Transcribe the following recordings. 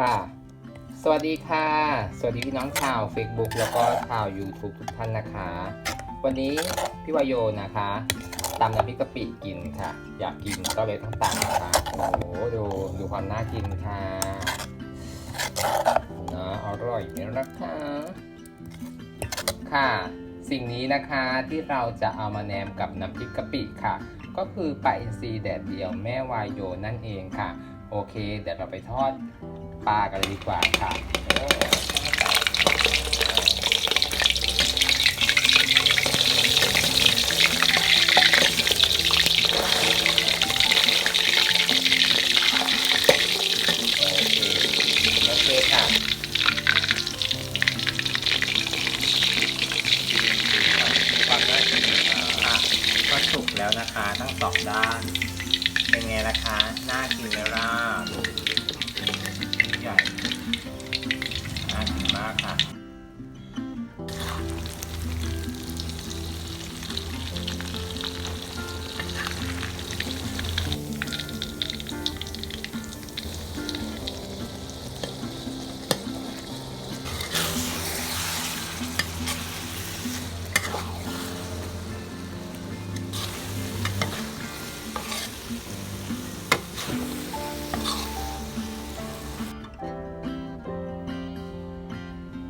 ค่ะ สวัสดีค่ะ สวัสดีพี่น้องชาว Facebook แล้วก็ชาว YouTube ทุกท่านนะคะ วันนี้พี่วายโยนะคะตำน้ำพริกกะปิกินค่ะ อยากกินก็เลยต้องตำนะคะโอ้โหดูดูความน่ากินค่ะนะอร่อยไหมล่ะคะค่ะ สิ่งนี้นะคะที่เราจะเอามาแนมกับน้ำพริกกะปิค่ะ ก็คือปลาอินทรีแดดเดียวแม่วายโยนั่นเองค่ะ โอเค เดี๋ยวเราไปทอด ปลากันเลยดีกว่าค่ะโอเคโอเคค่ะความน่ากินอะก็สุกแล้วนะคะ ทั้งสองด้าน เป็นไงล่ะคะ น่ากินไหมล่ะ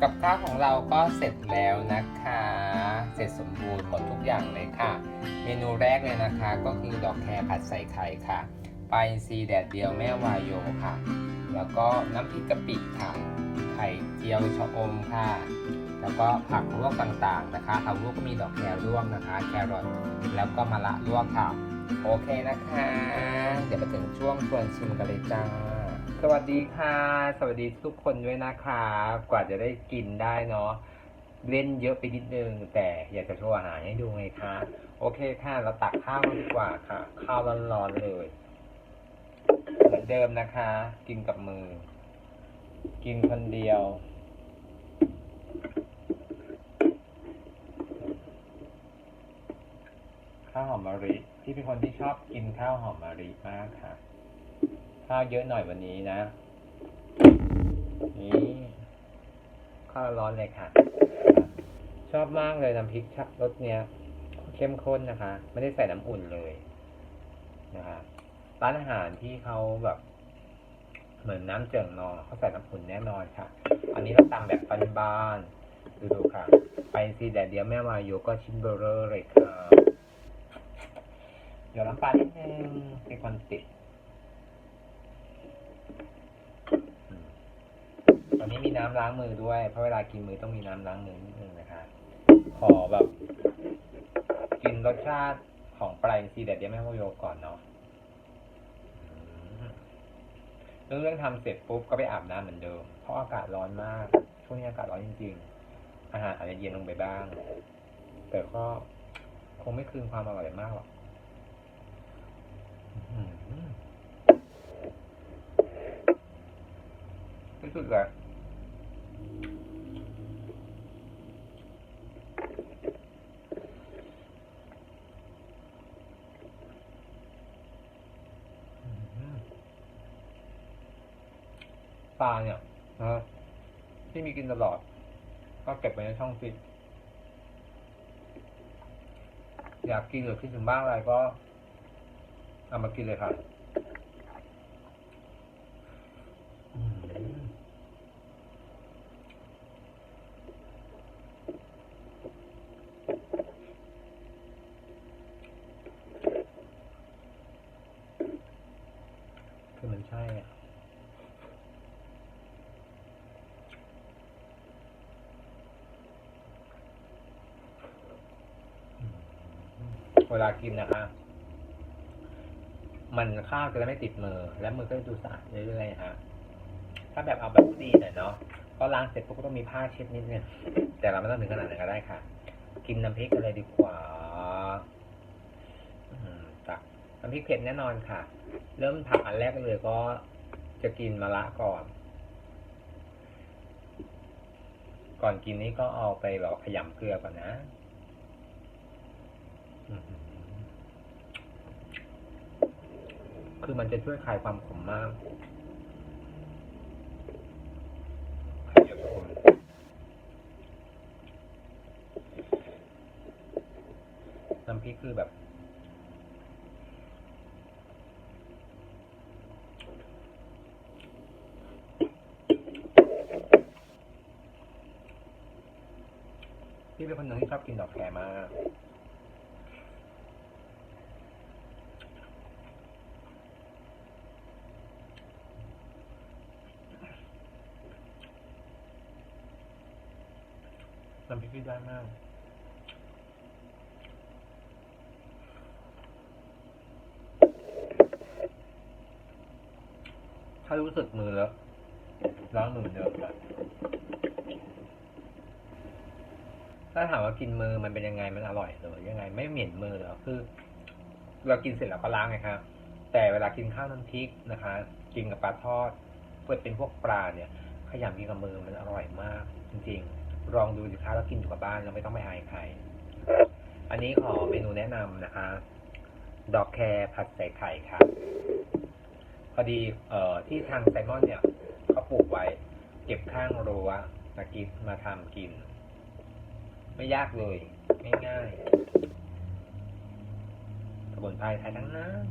กับข้าวของเราก็เสร็จแล้วนะคะ เสร็จสมบูรณ์หมดทุกอย่างเลยค่ะ เมนูแรกเลยนะคะ ก็คือดอกแครผัดใส่ไข่ค่ะปลาอินทรีแดดเดียวแม่วายโยค่ะ แล้วก็น้ำพริกกะปิค่ะ ไข่เจียวชะอมค่ะ แล้วก็ผักลวกต่างๆนะคะผักลวกก็มีดอกแครลวกนะคะ แครอทแล้วก็มะระลวกค่ะ โอเคนะคะ เดี๋ยวมาถึงช่วงชวนชิมกันเลยจ้า สวัสดีค่ะ สวัสดีทุกคนด้วยนะคะ กว่าจะได้กินได้เนาะเล่นเยอะไปนิดนึง แต่อยากจะโชว์อาหารให้ดูไงคะโอเคค่ะ เราตักข้าวดีกว่าค่ะ ข้าวร้อนๆเลยเหมือนเดิมนะคะ กินกับมือ กินคนเดียว ข้าวหอมมะลิที่เป็นคนที่ชอบกินข้าวหอมมะลิมากค่ะ ข้าวเยอะหน่อยวันนี้นะ นี่ข้าวร้อนเลยค่ะ ชอบมากเลยน้ำพริกชะรสเนี้ยเข้มข้นนะคะ ไม่ได้ใส่น้ำอุ่นเลยนะคะร้านอาหารที่เขาแบบ เหมือนน้ำเจิ่งนองเขาใส่น้ำอุ่นแน่นอนค่ะ อันนี้เราตำแบบบ้านๆดูดูค่ะ ไปซีแดดเดียวแม่มาโยก็ชิ้นเบอร์เรอร์เลยค่ะเดี๋ยวน้ำปลานิดนึงเป็นคนติด ตอนนี้มีน้ำล้างมือด้วย เพราะเวลากินมือต้องมีน้ำล้างมือนิดนึงนะคะ ขอแบบ กินรสชาติของปลาอินทรีแดดเดียแม่โมโยก่อนเนาะเรื่องเรื่องทำเสร็จปุ๊บก็ไปอาบน้ำเหมือนเดิม เพราะอากาศร้อนมาก ช่วงนี้อากาศร้อนจริง ๆ อาหารอาจจะเย็นลงไปบ้าง แต่ก็คงไม่คืนความอร่อยมากหรอกที่สุดเลย ปลาเนี่ยนะที่มีกินตลอด ก็เก็บไว้ในช่องฟิตอยากกินหรือคิดถึงบ้างอะไรก็เอามากินเลยค่ะอืมคือมันใช่อะ เวลากินนะคะ มันข้าวจะไม่ติดมือ และมือก็จะดูสะอาดเรื่อยๆฮะถ้าแบบเอาแบบดีหน่อยเนาะก็ล้างเสร็จปุ๊บก็ต้องมีผ้าเช็ดนิดนึงแต่เราไม่ต้องถึงขนาดนั้นก็ได้ค่ะ กินน้ำพริกกันเลยดีกว่าอืมตักน้ำพริกเผ็ดแน่นอนค่ะ เริ่มผักอันแรกเลยก็จะกินมะระก่อน ก่อนกินนี่ก็เอาไปแบบขยำเกลือก่อนนะ คือมันจะช่วยคลายความขมมากน้ำพริกคือแบบ พี่เป็นคนหนึ่งที่ชอบกินดอกแครมาก น้ำพริกที่ได้มากถ้ารู้สึกมือแล้วล้างมือเดิมแบบถ้าถามว่ากินมือมันเป็นยังไงมันอร่อยหรือยังไง ไม่เหม็นมือเหรอคือ เรากินเสร็จแล้วก็ล้างไงครับแต่เวลากินข้าวน้ำพริกนะคะ กินกับปลาทอดเพื่อเป็นพวกปลาเนี่ย ขยำกินกับมือมันอร่อยมากจริง ๆ ลองดูสิคะแล้วกินอยู่กับบ้านเราไม่ต้องไปอายใคร อันนี้ขอเมนูแนะนำนะคะ ดอกแครผัดใส่ไข่ครับพอดีเอ่อที่ทางไซมอนเนี่ยเขาปลูกไว้ เก็บข้างรั้วมากินมาทำกิน ไม่ยากเลย ง่ายๆสมุนไพรไทยทั้งนั้น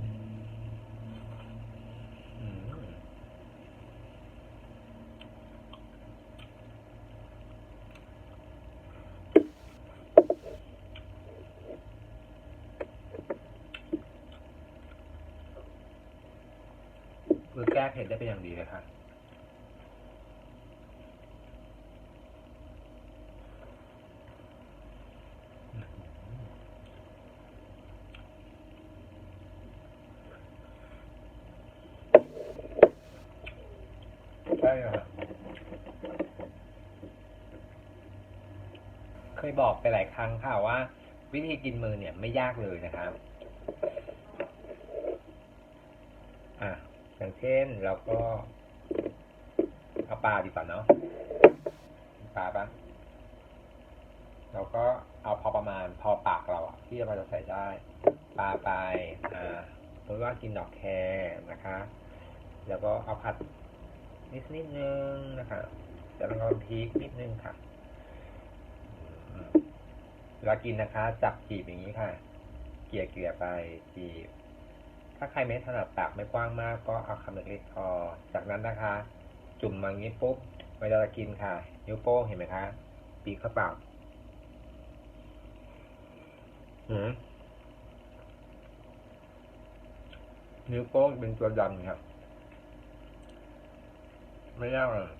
คือแก้เผ็ดได้เป็นอย่างดีเลยค่ะใช่ครับเคยบอกไปหลายครั้งค่ะว่า วิธีกินมือเนี่ยไม่ยากเลยนะครับ อะอย่างเช่นเราก็เอาปลาดีกว่าเนาะปลาปะเราก็เอาพอประมาณพอปากเราอะที่เราจะใส่ได้ ปลาไปอ่าสมมติว่ากินดอกแครนะคะ แล้วก็เอาผัดนิดนิดนึงนะคะจะลองพริกนิดนึงค่ะเวลากินนะคะ จับจีบอย่างนี้ค่ะ เกลี่ยเกลี่ยไปจีบ ถ้าใครไม่ถนัดปากไม่กว้างมาก ก็เอาคำเล็กๆพอ จากนั้นนะคะ จุ่มมางี้ปุ๊บเวลาเรากินค่ะ นิ้วโป้งเห็นไหมคะปีกเข้าปากหืมนิ้วโป้งเป็นตัวดำครับ ไม่ยากเลย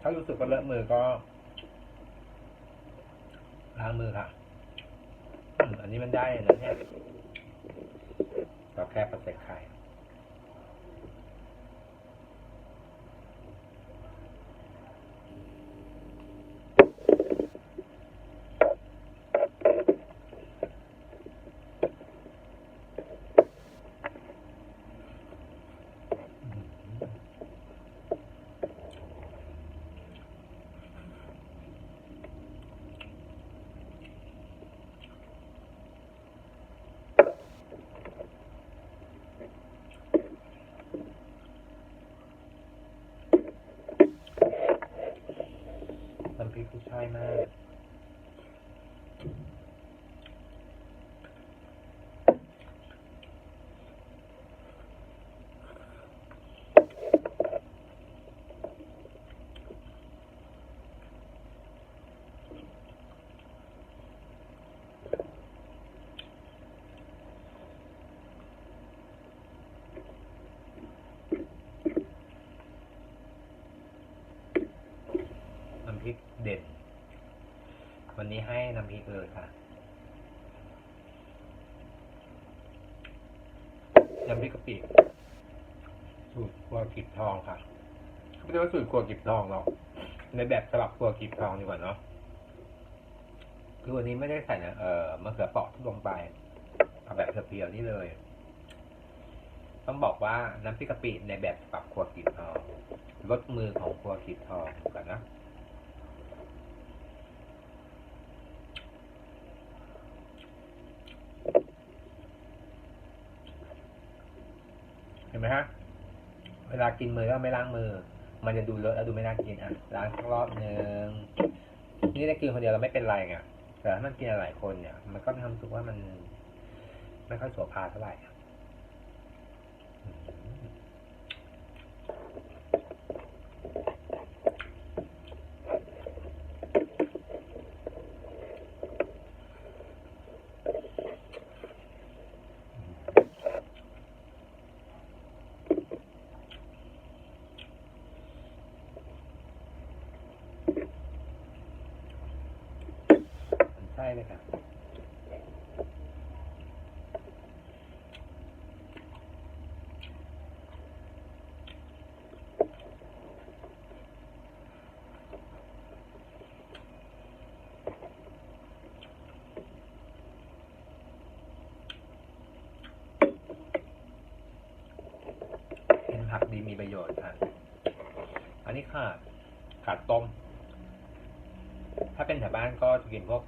ถ้ารู้สึกว่าเลอะมือก็ ล้างมือค่ะอันนี้มันได้นะเนี่ยเราแค่ปัดใส่ไข่ น้ำพริกกุ้ยช่ายมาก น้ำพริกเด่น วันนี้ให้น้ำพริกเลยค่ะน้ำพริกกะปิสูตรครัวกลีบทองค่ะไม่ใช่ว่าสูตรครัวกลีบทองหรอกในแบบฉบับครัวกลีบทองดีกว่าเนาะคือวันนี้ไม่ได้ใส่นะเอ่อมะเขือเปราะทุกลงไปเอาแบบเพียวๆนี่เลย ต้องบอกว่าน้ำพริกกะปิในแบบฉบับครัวกลีบทองลดมือของครัวกลีบทองก่อนนะ เห็นไหมฮะ เวลากินมือก็ไม่ล้างมือ มันจะดูเลอะแล้วดูไม่น่ากินอะ ล้างสักรอบหนึ่งนี่ได้กินคนเดียวเราไม่เป็นไรไงแต่ถ้ามันกินหลายคนเนี่ย มันก็มีความรู้สึกว่ามัน ไม่ค่อยโสภาเท่าไหร่ อะอืมใช่เลยค่ะเป็นผักดีมีประโยชน์ค่ะ อันนี้ขาดขาดต้ม ถ้าเป็นแถวบ้านก็จะกินพวก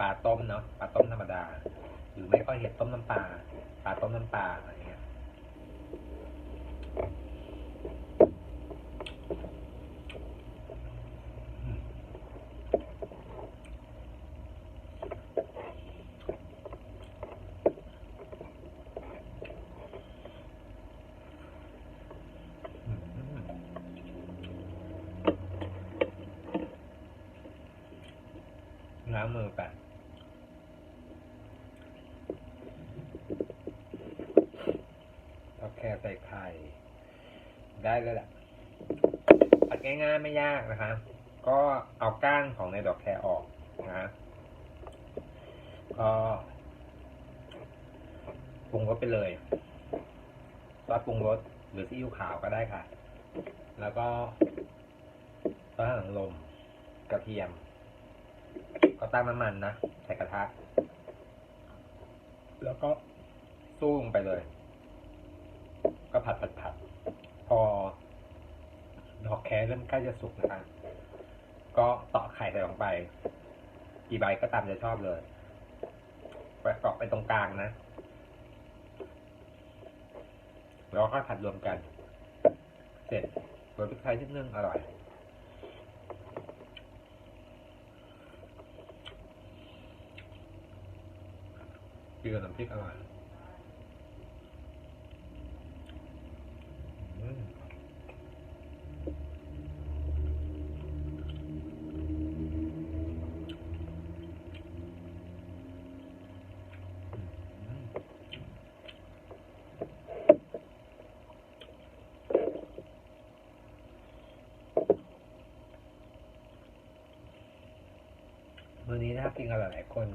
ปลาต้มเนาะปลาต้มธรรมดา หรือไม่ก็เห็ดต้มน้ำปลาปลาต้มน้ำปลาอะไรเงี้ยล้างมือกันเอาแค่ใส่ ไข่ได้เลยแหละผัดง่ายๆไม่ยากนะคะ ก็เอาก้านของในดอกแครออกนะฮะก็ปรุงรสไปเลยซอสปรุงรสหรือซีอิ๊วขาวก็ได้ค่ะ แล้วก็ซอสหางลมกระเทียม ก็ตั้งน้ำมันนะใส่กระทะ แล้วก็สู้ลงไปเลย ก็ผัดผัดผัด พอ ดอกแครเริ่มใกล้จะสุกนะคะก็ตอกไข่ใส่ลงไปกี่ใบก็ตามใจชอบเลยไปตอกไปตรงกลางนะแล้วก็ผัดรวมกัน เสร็จโรยพริกไทยนิดนึงอร่อย กินกับน้ำพริกอร่อยอืมอืม กินกับหลายๆคน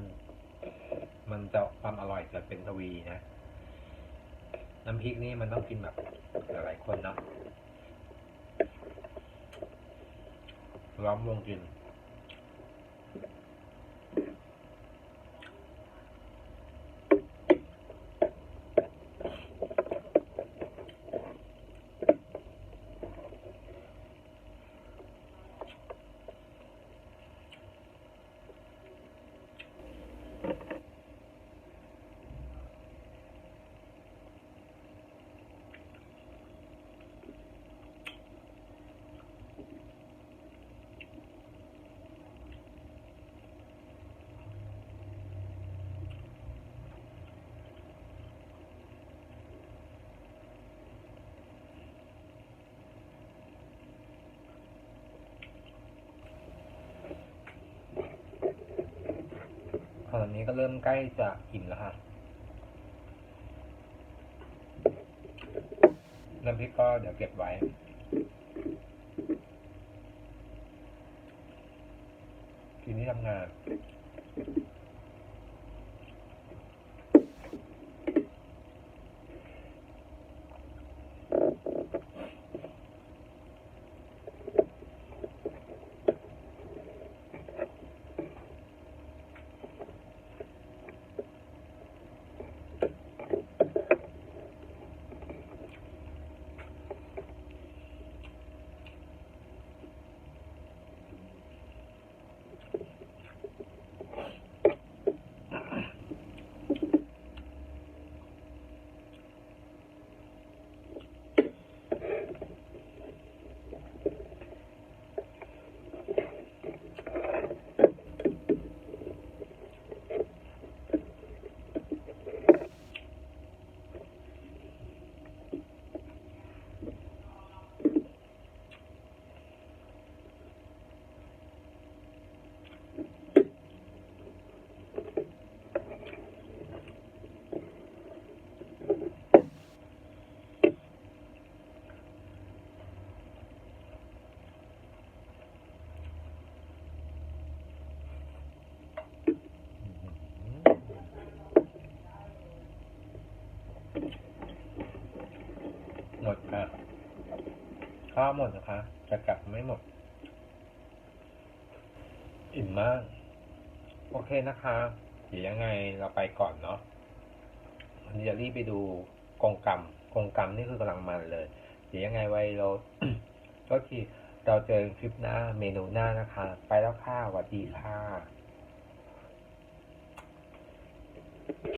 มันจะความอร่อยจะเป็นทวีนะ น้ำพริกนี่มันต้องกินแบบหลายๆคนเนาะล้อมวงกิน ตอนนี้ก็เริ่มใกล้จะอิ่มแล้วค่ะน้ำพริกก็เดี๋ยวเก็บไว้ กินที่ทำงาน ข้าวหมดนะคะ จะกลับไม่หมด อิ่มมาก โอเคนะคะ เดี๋ยวยังไงเราไปก่อนเนาะวันนี้จะรีบไปดูกงกรรมกงกรรมนี่คือกำลังมันเลย เดี๋ยวยังไงไว้เราก็ทีเราเจอคลิปหน้าเมนูหน้านะคะ ไปแล้วค่ะสวัสดีค่ะ